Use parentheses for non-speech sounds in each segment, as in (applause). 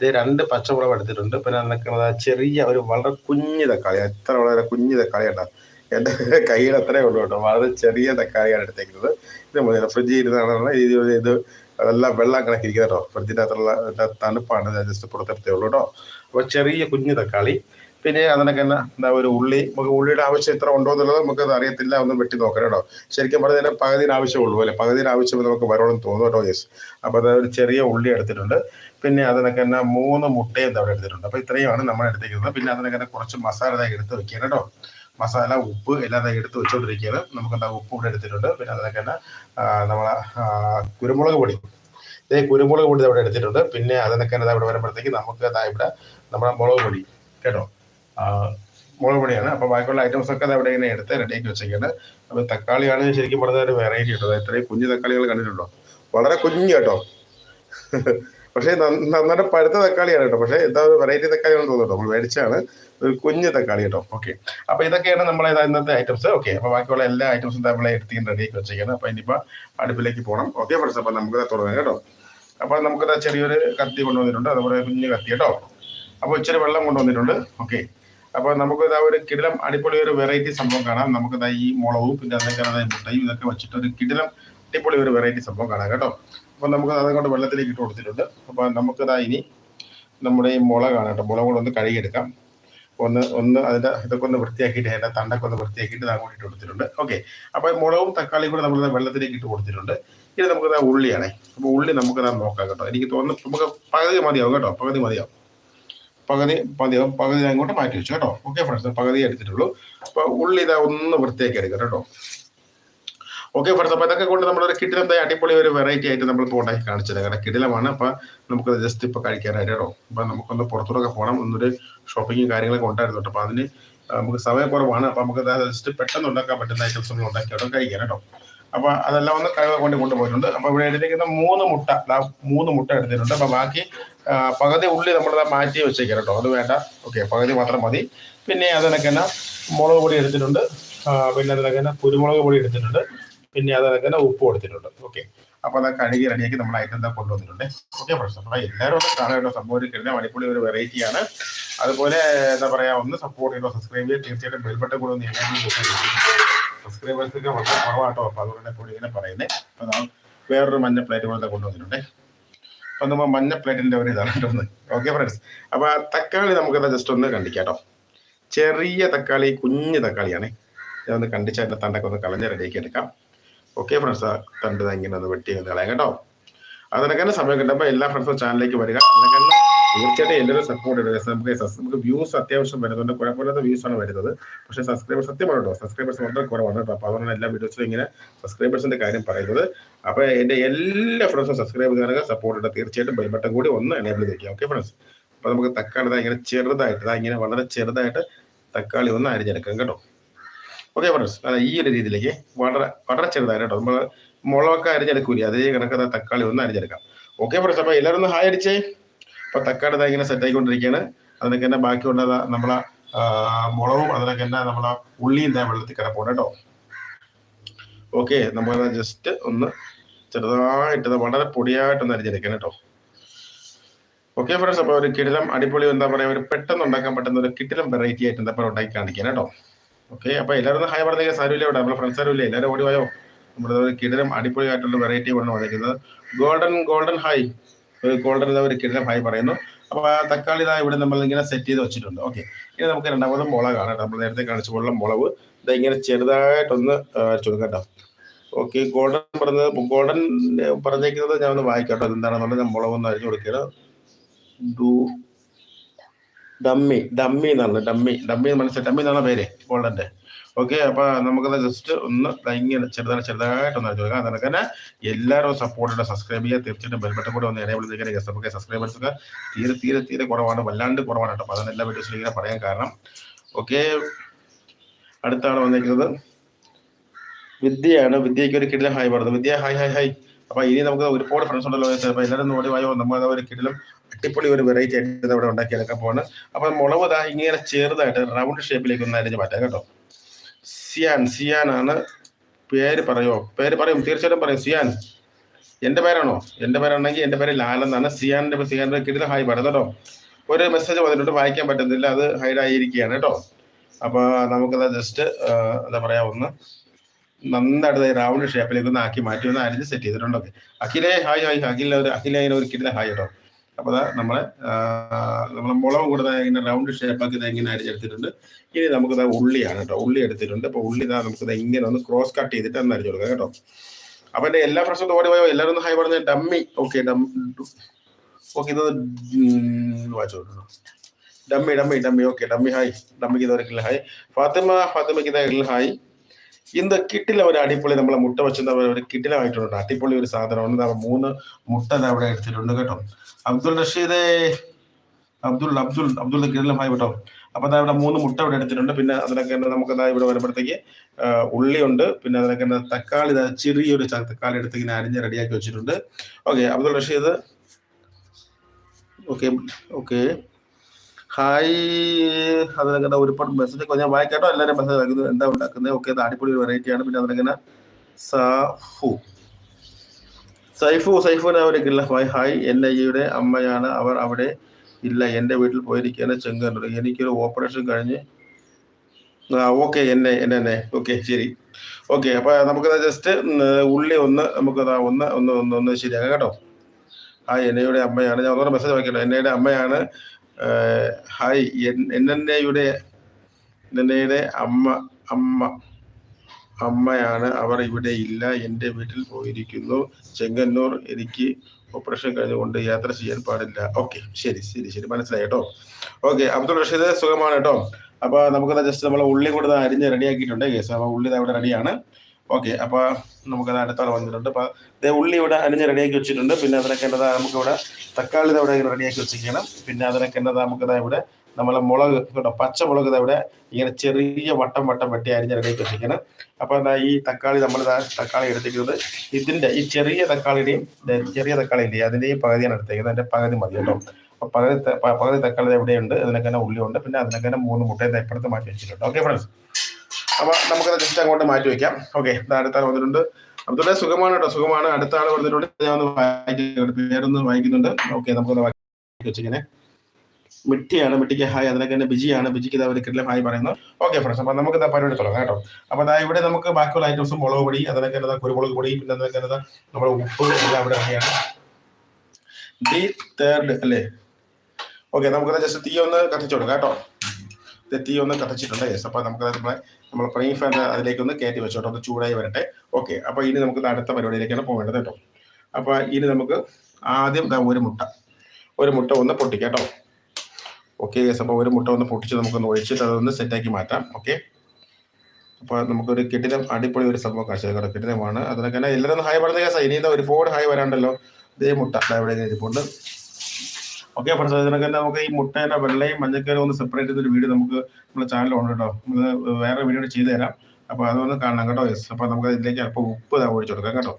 ഇത് രണ്ട് പച്ചമുളക് എടുത്തിട്ടുണ്ട്. പിന്നെ നിൽക്കുന്നത് ചെറിയ ഒരു വളരെ കുഞ്ഞു തക്കാളി. എത്ര വളരെ കുഞ്ഞു തക്കാളി ഉണ്ടാവും എന്റെ കയ്യിൽ അത്രേ ഉള്ളൂ കേട്ടോ. വളരെ ചെറിയ തക്കാളിയാണ് എടുത്തേക്കുന്നത്. ഇത് മതി ഫ്രിഡ്ജിൽ ഇരുന്നാണ് ഇത് ഇത് അതെല്ലാം വെള്ളം കണക്കിരിക്കുക കേട്ടോ. ഫ്രിഡ്ജിന്റെ അകത്തുള്ള തണുപ്പാണ്. ജസ്റ്റ് പുറത്തെടുത്തേ ഉള്ളൂ കേട്ടോ. അപ്പോൾ ചെറിയ കുഞ്ഞു തക്കാളി. പിന്നെ അതിനൊക്കെ തന്നെ എന്താ ഒരു ഉള്ളി നമുക്ക് ഉള്ളിയുടെ ആവശ്യം എത്ര ഉണ്ടോ എന്നുള്ളത് നമുക്ക് അറിയത്തില്ല. ഒന്ന് വെട്ടി നോക്കണം കേട്ടോ. ശരിക്കും പറഞ്ഞാൽ പകുതിയുടെ ആവശ്യമുള്ളൂ അല്ലേ പകുതിയുടെ ആവശ്യം നമുക്ക് വരണമെന്ന് തോന്നും കേട്ടോ യെസ് അപ്പോൾ അത് ഒരു ചെറിയ ഉള്ളി എടുത്തിട്ടുണ്ട്. പിന്നെ അതിനൊക്കെ തന്നെ മൂന്ന് മുട്ടയും അവിടെ എടുത്തിട്ടുണ്ട്. അപ്പോൾ ഇത്രയുമാണ് നമ്മൾ എടുത്തിരിക്കുന്നത്. പിന്നെ അതിനൊക്കെ തന്നെ കുറച്ച് മസാല ഇതായി എടുത്ത് വെക്കുക കേട്ടോ. മസാല ഉപ്പ് എല്ലാം ഇതായി എടുത്ത് വെച്ചുകൊണ്ടിരിക്കുകയാണ് നമുക്ക് എന്താ ഉപ്പ് ഇവിടെ എടുത്തിട്ടുണ്ട്. പിന്നെ അതിനൊക്കെ തന്നെ നമ്മളെ കുരുമുളക് പൊടി. ഇതേ കുരുമുളക് പൊടി ഇവിടെ എടുത്തിട്ടുണ്ട്. പിന്നെ അതിനൊക്കെ തന്നെ ഇവിടെ വരുമ്പോഴത്തേക്ക് നമുക്ക് അതാ ഇവിടെ നമ്മുടെ മുളക് പൊടി കേട്ടോ. മുളക് പൊടിയാണ്. അപ്പോൾ ബാക്കിയുള്ള ഐറ്റംസ് ഒക്കെ അവിടെ ഇങ്ങനെ എടുത്ത് റെഡിയാക്കി വെച്ചേക്കാണ്. അപ്പോൾ തക്കാളിയാണ് ശരിക്കും പറഞ്ഞ ഒരു വെറൈറ്റി കേട്ടോ. ഇത്രയും കുഞ്ഞു തക്കാളികൾ കണ്ടിട്ടുണ്ടോ? വളരെ കുഞ്ഞു കേട്ടോ. പക്ഷേ നന്ന- നന്നായിട്ട് പഴുത്ത തക്കാളിയാണ് കേട്ടോ. പക്ഷേ എന്താ വെറൈറ്റി തക്കാളിയാണെന്ന് തോന്നുന്നു നമ്മൾ മേടിച്ചാണ് ഒരു കുഞ്ഞ് തക്കാളി കേട്ടോ. ഓക്കെ അപ്പോൾ ഇതൊക്കെയാണ് നമ്മളെ ഇന്നത്തെ ഐറ്റംസ് ഓക്കെ അപ്പോൾ ബാക്കിയുള്ള എല്ലാ ഐറ്റംസും നമ്മൾ എടുത്തിട്ട് റെഡിയാക്കി വെച്ചേക്കാണ് അപ്പോൾ ഇനിയിപ്പോ അടുപ്പിലേക്ക് പോകണം ഓക്കെ ഫ്രണ്ട്സ് അപ്പോൾ നമുക്ക് തുടങ്ങാം കേട്ടോ. അപ്പോൾ നമുക്ക് ചെറിയൊരു കത്തി കൊണ്ടുവന്നിട്ടുണ്ട്. അതുപോലെ കുഞ്ഞ് കത്തി കേട്ടോ. അപ്പോൾ ഇച്ചിരി വെള്ളം കൊണ്ടുവന്നിട്ടുണ്ട്. ഓക്കെ അപ്പോൾ നമുക്ക് ഇതാ ഒരു കിടിലം അടിപൊളി ഒരു വെറൈറ്റി സംഭവം കാണാം. നമുക്ക് ഇതാ ഈ മുളകും പിന്നെ അതൊക്കെ മുട്ടയും ഇതൊക്കെ വെച്ചിട്ട് ഒരു കിടിലം അടിപൊളി ഒരു വെറൈറ്റി സംഭവം കാണാം കേട്ടോ. അപ്പൊ നമുക്ക് അതുകൊണ്ട് വെള്ളത്തിലേക്ക് ഇട്ട് കൊടുത്തിട്ടുണ്ട്. അപ്പൊ നമുക്ക് ഇതാ ഇനി നമ്മുടെ ഈ മുളകാണ് കേട്ടോ. മുളക് കൂടെ ഒന്ന് കഴുകിയെടുക്കാം. ഒന്ന് ഒന്ന് അതിന്റെ ഇതൊക്കെ ഒന്ന് വൃത്തിയാക്കിയിട്ട് അതിന്റെ തണ്ടൊക്കെ ഒന്ന് വൃത്തിയാക്കിയിട്ട് ഇതാ കൂടി ഇട്ട് കൊടുത്തിട്ടുണ്ട്. ഓക്കെ. അപ്പൊ മുളകും തക്കാളിയും കൂടെ നമ്മൾ വെള്ളത്തിലേക്ക് ഇട്ട് കൊടുത്തിട്ടുണ്ട്. ഇനി നമുക്ക് ഇതാ ഉള്ളിയാണേ. അപ്പൊ ഉള്ളി നമുക്ക് ഇതാ നോക്കാം കേട്ടോ. എനിക്ക് തോന്നുന്നു നമുക്ക് പകുതി മതിയാവും കേട്ടോ. പകുതി മതിയാവും. പകുതി മതിയാവും. പകുതി അങ്ങോട്ട് മാറ്റി വെച്ചു കേട്ടോ. Okay friends. പകുതി എടുത്തിട്ടുള്ളൂ. അപ്പൊ ഉള്ളി ഇതാ ഒന്ന് വൃത്തിയാക്കി എടുക്കാം കേട്ടോ. ഓക്കെ ഫ്രണ്ട്സ് അപ്പൊ ഇതൊക്കെ കൊണ്ട് നമ്മളൊരു കിടിലം അടിപൊളി ഒരു വെറൈറ്റി ആയിട്ട് നമ്മൾ ഇപ്പോൾ ഉണ്ടാക്കി കാണിച്ചത് കാരണം കിടിലമാണ്. അപ്പൊ നമുക്ക് ജസ്റ്റ് ഇപ്പൊ കഴിക്കാനായിട്ട് കേട്ടോ. നമുക്കൊന്ന് പുറത്തോട്ടൊക്കെ പോകണം ഒന്നൊരു ഷോപ്പിങ്ങും കാര്യങ്ങളൊക്കെ ഉണ്ടായിരുന്നു കേട്ടോ. അപ്പൊ അതിന് നമുക്ക് സമയക്കുറവാണ്. അപ്പൊ നമുക്ക് ജസ്റ്റ് പെട്ടെന്ന് ഉണ്ടാക്കാൻ പറ്റുന്ന ഐറ്റംസ് നമ്മൾ ഉണ്ടാക്കി കഴിക്കാൻ കേട്ടോ. അപ്പൊ അതെല്ലാം ഒന്ന് കഴിവ് കൊണ്ട് കൊണ്ടുപോയിട്ടുണ്ട്. അപ്പൊ ഇവിടെ എടുത്തിരിക്കുന്ന മൂന്ന് മുട്ട മൂന്ന് മുട്ട എടുത്തിട്ടുണ്ട്. അപ്പൊ ബാക്കി പകുതി ഉള്ളി നമ്മൾ മാറ്റി വെച്ചേക്കാം കേട്ടോ. അത് വേണ്ട. ഓക്കെ പകുതി മാത്രം മതി. പിന്നെ അതിനൊക്കെ തന്നെ മുളക് പൊടി എടുത്തിട്ടുണ്ട്. പിന്നെ അതിനൊക്കെ തന്നെ കുരുമുളക് പൊടി എടുത്തിട്ടുണ്ട്. പിന്നെ അത് തന്നെ ഉപ്പ് കൊടുത്തിട്ടുണ്ട്. ഓക്കെ അപ്പൊ അത് കഴുകി റെഡിയാക്കി നമ്മൾ എന്താ കൊണ്ടുവന്നിട്ടുണ്ട്. ഓക്കെ പ്രശ്നം അപ്പോൾ എല്ലാവരും കാണാനുള്ള സംഭവം കിട്ടുന്ന അടിപൊളി ഒരു വെറൈറ്റിയാണ് അതുപോലെ എന്താ പറയാ ഒന്ന് സപ്പോർട്ട് ചെയ്യുക സബ്സ്ക്രൈബ് ചെയ്യുക തീർച്ചയായിട്ടും ബെൽബട്ടൺ കൂടെ ഒന്ന് സബ്സ്ക്രൈബേഴ്സ് ഒക്കെ വളരെ കുറവാട്ടോ. അപ്പൊ അതുകൊണ്ട് പുള്ളി ഇങ്ങനെ പറയുന്നത് അപ്പൊ നാം വേറൊരു മഞ്ഞ പ്ലേറ്റ് പോലത്തെ കൊണ്ടുവന്നിട്ടുണ്ട്. അപ്പൊ നമ്മൾ മഞ്ഞ പ്ലേറ്റിന്റെ ഒരു ഇതാണ് ഒന്ന് ഓക്കെ ഫ്രണ്ട്സ് അപ്പൊ ആ തക്കാളി നമുക്ക് ജസ്റ്റ് ഒന്ന് കണ്ടിക്കാട്ടോ. ചെറിയ തക്കാളി കുഞ്ഞു തക്കാളിയാണ്. ഇതൊന്ന് കണ്ടിച്ച് അതിന്റെ തണ്ടൊക്കെ ഒന്ന് കളഞ്ഞ് റെഡിയാക്കി എടുക്കാം. ഓക്കെ ഫ്രണ്ട്സ് കണ്ടത് എങ്ങനെ ഒന്ന് വെട്ടി ഒന്ന് കളയാം കേട്ടോ. അതിനൊക്കെ സമയം കിട്ടുമ്പോൾ എല്ലാ ഫ്രണ്ട്സും ചാനലിലേക്ക് വരിക. അതിനൊക്കെ തീർച്ചയായിട്ടും എല്ലാവരും സപ്പോർട്ട് ചെയ്യുക നമുക്ക് നമുക്ക് വ്യൂസ് അത്യാവശ്യം വരുന്നുണ്ട്. കുഴപ്പമില്ലാത്ത വ്യൂസ് ആണ് വരുന്നത്. പക്ഷേ സബ്സ്ക്രൈബേഴ്സ് സത്യമാണ് കേട്ടോ. സബ്സ്ക്രൈബേഴ്സ് വളരെ കുറവാണ് കേട്ടോ. അപ്പോൾ അതുകൊണ്ട് എല്ലാ വീഡിയോസിലും ഇങ്ങനെ സബ്സ്ക്രൈബേഴ്സിന്റെ കാര്യം പറയുന്നത്. അപ്പോൾ എന്റെ എല്ലാ ഫ്രണ്ട്സും സബ്സ്ക്രൈബ് ചെയ്യുക സപ്പോർട്ട് ചെയ്യുക തീർച്ചയായിട്ടും ബെൽ കൂടി ഒന്ന് എനേബിൾ ചെയ്യിക്കുക ഓക്കെ ഫ്രണ്ട്സ് അപ്പോൾ നമുക്ക് തക്കാളി ഇങ്ങനെ ചെറുതായിട്ട് ഇങ്ങനെ വളരെ ചെറുതായിട്ട് തക്കാളി ഒന്ന് അരിഞ്ഞെടുക്കാം കേട്ടോ. ഓക്കെ അതെ ഈ ഒരു രീതിയിലേക്ക് വളരെ വളരെ ചെറുതായിട്ട് നമ്മൾ മുളകൊക്കെ അരിഞ്ഞെടുക്കൂലേ? അതേ കണക്ക് തക്കാളി ഒന്ന് അരിഞ്ഞെടുക്കാം. ഓക്കെ ഫ്രണ്ട്സ് അപ്പോൾ എല്ലാവരും ഒന്ന് ഹായ് അടിച്ചേ. അപ്പോൾ തക്കാളി ഇതായി ഇങ്ങനെ സെറ്റ് ആയിക്കൊണ്ടിരിക്കുകയാണ് അതിനൊക്കെ തന്നെ ബാക്കിയുള്ള ദാ നമ്മളെ മുളകും അതിനൊക്കെ തന്നെ നമ്മളെ ഉള്ളിയും തന്നെ വെള്ളത്തിൽ കിടപ്പുണ്ട് കേട്ടോ. ഓക്കെ നമ്മൾ ജസ്റ്റ് ഒന്ന് ചെറുതായിട്ട് വളരെ പൊടിയായിട്ടൊന്ന് അരിഞ്ഞെടുക്കണം കേട്ടോ. ഓക്കെ ഫ്രണ്ട്സ് അപ്പോൾ ഒരു കിടിലം അടിപൊളി എന്താ പറയുക ഒരു പെട്ടെന്ന് ഉണ്ടാക്കാൻ പറ്റുന്ന ഒരു കിടിലം വെറൈറ്റി ആയിട്ട് എന്താ പറയുക ഉണ്ടാക്കി കാണിക്കാൻ കേട്ടോ. ഓക്കെ അപ്പോൾ എല്ലാവരും ഹായ് പറഞ്ഞേക്കാൻ സാരമില്ല ഇവിടെ. നമ്മുടെ ഫ്രണ്ട്സ് ആരും ഇല്ല. എല്ലാവരും ഓടി പോയോ നമ്മുടെ ഒരു അടിപൊളി അടിപൊളിയായിട്ടുള്ള വെറൈറ്റി കൊണ്ട് വന്നിരിക്കുന്നത്. ഗോൾഡൻ ഗോൾഡൻ ഹൈ ഒരു ഗോൾഡൻ ഒരു കിടരം ഹൈ പറയുന്നു. അപ്പോൾ ആ തക്കാളി ഇതാ ഇവിടെ നമ്മൾ ഇങ്ങനെ സെറ്റ് ചെയ്ത് വെച്ചിട്ടുണ്ട്. ഓക്കെ ഇനി നമുക്ക് രണ്ടാമത് മുളകാണ് നമ്മൾ നേരത്തെ കാണിച്ച കൊള്ളം മുളവ് ഇത് ഇങ്ങനെ ചെറുതായിട്ടൊന്ന് ചുരുക്കട്ടോ ഓക്കെ ഗോൾഡൻ പറഞ്ഞത് ഗോൾഡൻ പറഞ്ഞേക്കുന്നത് ഞാൻ ഒന്ന് വായിക്കാം കേട്ടോ എന്താണെന്നുള്ളത് ഞാൻ മുളകൊന്ന് അരിഞ്ഞു കൊടുക്കുകയാണ് ഡമ്മി ഡമ്മി എന്നാണ് ഡമ്മി ഡമ്മി മനസ്സിലായി. ഡമ്മി എന്നാണ് പേര്? ഗോൾഡന്റെ ഓക്കെ അപ്പൊ നമുക്കത് ജസ്റ്റ് ഒന്ന് ലൈങ്ങി ചെറുതായി ചെറുതായിട്ട് ഒന്ന് കൊടുക്കാം. അതുപോലെ തന്നെ എല്ലാവരും സപ്പോർട്ട് ചെയ്യുക സബ്സ്ക്രൈബ് ചെയ്യുക. തീർച്ചയായിട്ടും ബെൽബട്ടം കൂടെ ഒന്ന് എനേബിൾ ചെയ്തേക്കാൻ നമുക്ക് സബ്സ്ക്രൈബേഴ്സ് ഒക്കെ തീരെ തീരെ തീരെ കുറവാണ്. വല്ലാണ്ട് കുറവാണ് കേട്ടോ. അപ്പൊ അതാണ് എല്ലാ ഇങ്ങനെ പറയാൻ കാരണം. ഓക്കെ അടുത്താണ് വന്നിരിക്കുന്നത്. വിദ്യയാണ്. വിദ്യയ്ക്ക് ഒരു കിടിലം ഹായ് പറഞ്ഞു വിദ്യ ഹായ് ഹായ് ഹായ് അപ്പൊ ഇനി നമുക്ക് ഒരുപാട് ഫ്രണ്ട്സ് ഉണ്ടല്ലോ. എല്ലാവരും ഓടി വായോ? നമ്മൾ ഒരു കിടിലം അടിപൊളി ഒരു വെറൈറ്റി ആയിട്ട് ഇത് ഇവിടെ ഉണ്ടാക്കിയെടുക്കാൻ പോവാണ്. അപ്പൊ മുളക് ദാ ഇങ്ങനെ ചെറുതായിട്ട് റൗണ്ട് ഷേപ്പിലേക്ക് ഒന്ന് അരിഞ്ഞ് മാറ്റാം കേട്ടോ. സിയാൻ സിയാൻ ആണ് പേര് പറയോ? പേര് പറയും തീർച്ചയായിട്ടും പറയും. സിയാൻ എന്റെ പേരാണോ? എന്റെ പേരാണെങ്കിൽ എന്റെ പേര് ലാലെന്നാണ് സിയാന്റെ സിയാന്റെ കിട്ടുന്ന ഹായ് പറയുന്നത് കേട്ടോ. ഒരു മെസ്സേജ് വന്നിട്ടുണ്ട് വായിക്കാൻ പറ്റുന്നില്ല അത് ഹൈഡ് ആയിരിക്കുകയാണ് കേട്ടോ. അപ്പോൾ നമുക്കത് ജസ്റ്റ് എന്താ പറയാ ഒന്ന് നന്നായിട്ട് റൗണ്ട് ഷേപ്പിലേക്ക് ഒന്ന് ആക്കി മാറ്റി ഒന്ന് അരിഞ്ഞ് സെറ്റ് ചെയ്തിട്ടുണ്ടൊക്കെ അഖിലേ ഹായ് ഹായ് അഖില ഒരു അഖില ഒരു കിട്ടുന്ന ഹായ് കേട്ടോ. അപ്പോൾ അതാ നമ്മളെ നമ്മൾ മുളക് കൂടെ ഇങ്ങനെ റൗണ്ട് ഷേപ്പാക്കി ഇത് ഇങ്ങനെ അരിച്ചെടുത്തിട്ടുണ്ട് ഇനി നമുക്കിത് ഉള്ളിയാണ് കേട്ടോ ഉള്ളി എടുത്തിട്ടുണ്ട്. അപ്പോൾ ഉള്ളി ഇതാ നമുക്കിത് ഇങ്ങനെ ഒന്ന് ക്രോസ് കട്ട് ചെയ്തിട്ട് ഒന്ന് അരിച്ചു കൊടുക്കാം കേട്ടോ. അപ്പൊ എന്റെ എല്ലാ പ്രശ്നവും ഓടി പോയോ? എല്ലാവരും ഒന്ന് ഹൈ പറഞ്ഞ ഡമ്മി ഓക്കെ ഓക്കെ ഇത് വായിച്ചു കൊടുക്കണം dummy dummy dummy okay dummy hi ഡമ്മിക്ക് ഇതൊരു ഹായ് ഫാത്തിമ ഫാത്തിമയ്ക്ക് ഇതായിട്ടുള്ള ഹായ് ഇന്ന് കിട്ടില്ല ഒരു അടിപൊളി നമ്മളെ മുട്ട വെച്ചിട്ട് ഒരു കിട്ടിലായിട്ടുണ്ട് അടിപൊളി ഒരു സാധനമാണ് മൂന്ന് മുട്ട അവിടെ എടുത്തിട്ടുണ്ട് കേട്ടോ. അബ്ദുൾ റഷീദേ. അബ്ദുൾ അബ്ദുൾ അബ്ദുൾ കിരളമായി കേട്ടോ. അപ്പൊ അവിടെ മൂന്ന് മുട്ട ഇവിടെ എടുത്തിട്ടുണ്ട്. പിന്നെ അതിനൊക്കെ നമുക്ക് ഇവിടെ വരുമ്പോഴത്തേക്ക് ഉള്ളിയുണ്ട്. പിന്നെ അതിനൊക്കെ തക്കാളി ചെറിയൊരു തക്കാളി എടുത്ത് ഇങ്ങനെ അരിഞ്ഞ് റെഡിയാക്കി വെച്ചിട്ടുണ്ട്. Okay Abdul Rasheed. Okay okay hi അതിനങ്ങനെ ഒരുപാട് മെസ്സേജ് ഒക്കെ ഞാൻ വായിക്കാട്ടോ. എല്ലാവരും മെസ്സേജ് ആക്കുന്നത് എന്താ ഉണ്ടാക്കുന്നത് ഓക്കെ അടിപൊളി വെറൈറ്റി ആണ്. പിന്നെ അതിനങ്ങനെ സാഫു സൈഫു സൈഫുവിനെ അവരൊക്കെയില്ല ഹായ് ഹായ് എൻ യുടെ അമ്മയാണ്. അവർ അവിടെ ഇല്ല. എന്റെ വീട്ടിൽ പോയിരിക്കുകയാണ് ചെങ്കന്നൂർ എനിക്കൊരു ഓപ്പറേഷൻ കഴിഞ്ഞ് ആ ഓക്കെ എന്നെ എന്നെ എന്നെ. ഓക്കെ ശരി. ഓക്കെ അപ്പൊ നമുക്കത് ജസ്റ്റ് ഉള്ളി ഒന്ന് നമുക്കത് ഒന്ന് ഒന്ന് ഒന്ന് ഒന്ന് ശരിയാക്കാം കേട്ടോ. ആ എന്നയുടെ അമ്മയാണ്. ഞാൻ ഒന്നുകൂടെ മെസ്സേജ് വായിക്കട്ടോ. എന്നയുടെ അമ്മയാണ്. ഹായ് എൻ- എൻ എന്നയുടെ എന്നയുടെ അമ്മ അമ്മ അമ്മയാണ് അവർ ഇവിടെ ഇല്ല എന്റെ വീട്ടിൽ പോയിരിക്കുന്നു. ചെങ്ങന്നൂർ എനിക്ക് ഓപ്പറേഷൻ കഴിഞ്ഞുകൊണ്ട് യാത്ര ചെയ്യാൻ പാടില്ല. ഓക്കെ ശരി ശരി ശരി മനസ്സിലായി കേട്ടോ. ഓക്കെ അബ്ദുൾ റഷീദ് സുഖമാണ് കേട്ടോ. അപ്പോൾ നമുക്കത് ജസ്റ്റ് നമ്മൾ ഉള്ളി കൂടെ അരിഞ്ഞ് റെഡിയാക്കിയിട്ടുണ്ട് കേസ് അപ്പോൾ ഉള്ളി അവിടെ റെഡിയാണ് ഓക്കെ അപ്പൊ നമുക്കത് അടുത്തോളം വന്നിട്ടുണ്ട്. അപ്പൊ ദേ ഉള്ളി ഇവിടെ അരിഞ്ഞ് റെഡിയാക്കി വെച്ചിട്ടുണ്ട്. പിന്നെ അതിനൊക്കെ എന്നതാ നമുക്ക് ഇവിടെ തക്കാളി ഇവിടെ റെഡിയാക്കി വെച്ചിരിക്കണം പിന്നെ അതിനൊക്കെ എന്നതാ നമുക്ക് ദാ ഇവിടെ നമ്മളെ മുളക് കേട്ടോ പച്ചമുളക് ഇവിടെ ഇങ്ങനെ ചെറിയ വട്ടം വട്ടം വെട്ടി അരിഞ്ഞ് റെഡിയാക്കി വെച്ചിരിക്കണം അപ്പൊ എന്താ ഈ തക്കാളി നമ്മൾ തക്കാളി എടുത്തിരിക്കുന്നത്. ഇതിന്റെ ഈ ചെറിയ തക്കാളിയുടെയും ചെറിയ തക്കാളി ഇല്ലേ അതിന്റെയും പകുതിയാണ് എടുത്തേക്കുന്നത്. അതിന്റെ പകുതി മതി കേട്ടോ. അപ്പൊ പകുതി പകുതി തക്കാളി എവിടെയുണ്ട് അതിനൊക്കെ ഉള്ളിയുണ്ട്. പിന്നെ അതിനൊക്കെ മൂന്ന് മുട്ടയും ഇപ്പുറത്ത് മാറ്റി വെച്ചിട്ടുണ്ട്. ഓക്കെ ഫ്രണ്ട്സ് അപ്പൊ നമുക്കത് ജസ്റ്റ് അങ്ങോട്ട് മാറ്റി വെക്കാം. ഓക്കെ അടുത്ത ആൾ വന്നിട്ടുണ്ട്. അബ്ദുള്ള സുഖമാണ് കേട്ടോ സുഖമാണ്. അടുത്ത ആൾ വന്നിട്ടുണ്ട് ഞാൻ ഒന്ന് വായിക്കുന്നുണ്ട് പേരൊന്ന് വായിക്കുന്നുണ്ട്. ഓക്കെ നമുക്കൊന്ന് വായിച്ച് വെച്ചിങ്ങനെ. മിട്ടിയാണ് മിട്ടിക്ക് ഹായ് അതിനൊക്കെ തന്നെ ബിജിയാണ്. ബിജിക്ക് ഇതാ ഒരു കിട്ടില്ല ഹായ് പറയുന്നു. ഓക്കെ ഫ്രണ്ട്സ് അപ്പൊ നമുക്ക് ഇതാ പരിപാടി തുടങ്ങാം കേട്ടോ. അപ്പൊ അതായത് ഇവിടെ നമുക്ക് ബാക്കിയുള്ള ഐറ്റംസും മുളക് പൊടി അതിനൊക്കെ തന്നെ കുരുമുളക് പൊടി പിന്നെ അതിനൊക്കെ നമ്മുടെ ഉപ്പ് എല്ലാം അവിടെ റെഡിയാണ് ഡി തേർഡ് അല്ലേ? ഓക്കെ നമുക്ക് ജസ്റ്റ് തീ ഒന്ന് കത്തിച്ചു കൊടുക്കാം കേട്ടോ. തീ ഒന്ന് കത്തിച്ചിട്ടുണ്ട് യെസ് അപ്പൊ നമുക്ക് നമ്മളെ നമ്മൾ ഫ്രൈ ഫാൻ അതിലേക്ക് ഒന്ന് കയറ്റി വെച്ചോട്ടോ. ഒന്ന് ചൂടായി വരട്ടെ. ഓക്കെ അപ്പൊ ഇനി നമുക്ക് അടുത്ത പരിപാടിയിലേക്കാണ് പോകേണ്ടത് കേട്ടോ. അപ്പൊ ഇനി നമുക്ക് ആദ്യം ഒരു മുട്ട. ഒരു മുട്ട ഒന്ന് പൊട്ടിക്കാം കേട്ടോ. ഓക്കെ അപ്പോൾ ഒരു മുട്ട ഒന്ന് പൊട്ടിച്ച് നമുക്കൊന്ന് ഒഴിച്ചിട്ട് അതൊന്ന് സെറ്റാക്കി മാറ്റാം. ഓക്കെ അപ്പോൾ നമുക്കൊരു കെട്ടിടം അടിപൊളി ഒരു സംഭവം കാഴ്ച കേട്ടോ. കെട്ടിടമാണ് അതിനൊക്കെ എല്ലാവരും ഹായ് പറഞ്ഞ കേസാ ഇനി എന്താ ഒരുപാട് ഹായ് വരാണ്ടല്ലോ. ഇതേ മുട്ട ഇവിടെ ഇരിപ്പുണ്ട്. ഓക്കെ ഫ്രണ്ട്സ് അതിനൊക്കെ തന്നെ നമുക്ക് ഈ മുട്ടേന്റെ വെള്ളയും മഞ്ഞക്കരും ഒന്ന് സെപ്പറേറ്റ് ചെയ്തൊരു വീഡിയോ നമുക്ക് നമ്മുടെ ചാനലുണ്ട് കേട്ടോ നമ്മൾ വേറെ വീഡിയോ ചെയ്തു തരാം. അപ്പോൾ അതൊന്ന് കാണണം കേട്ടോ യെസ് അപ്പോൾ നമുക്ക് ഇതിലേക്ക് അല്പം ഉപ്പ് ഇതാ ഒഴിച്ചു കൊടുക്കാം കേട്ടോ.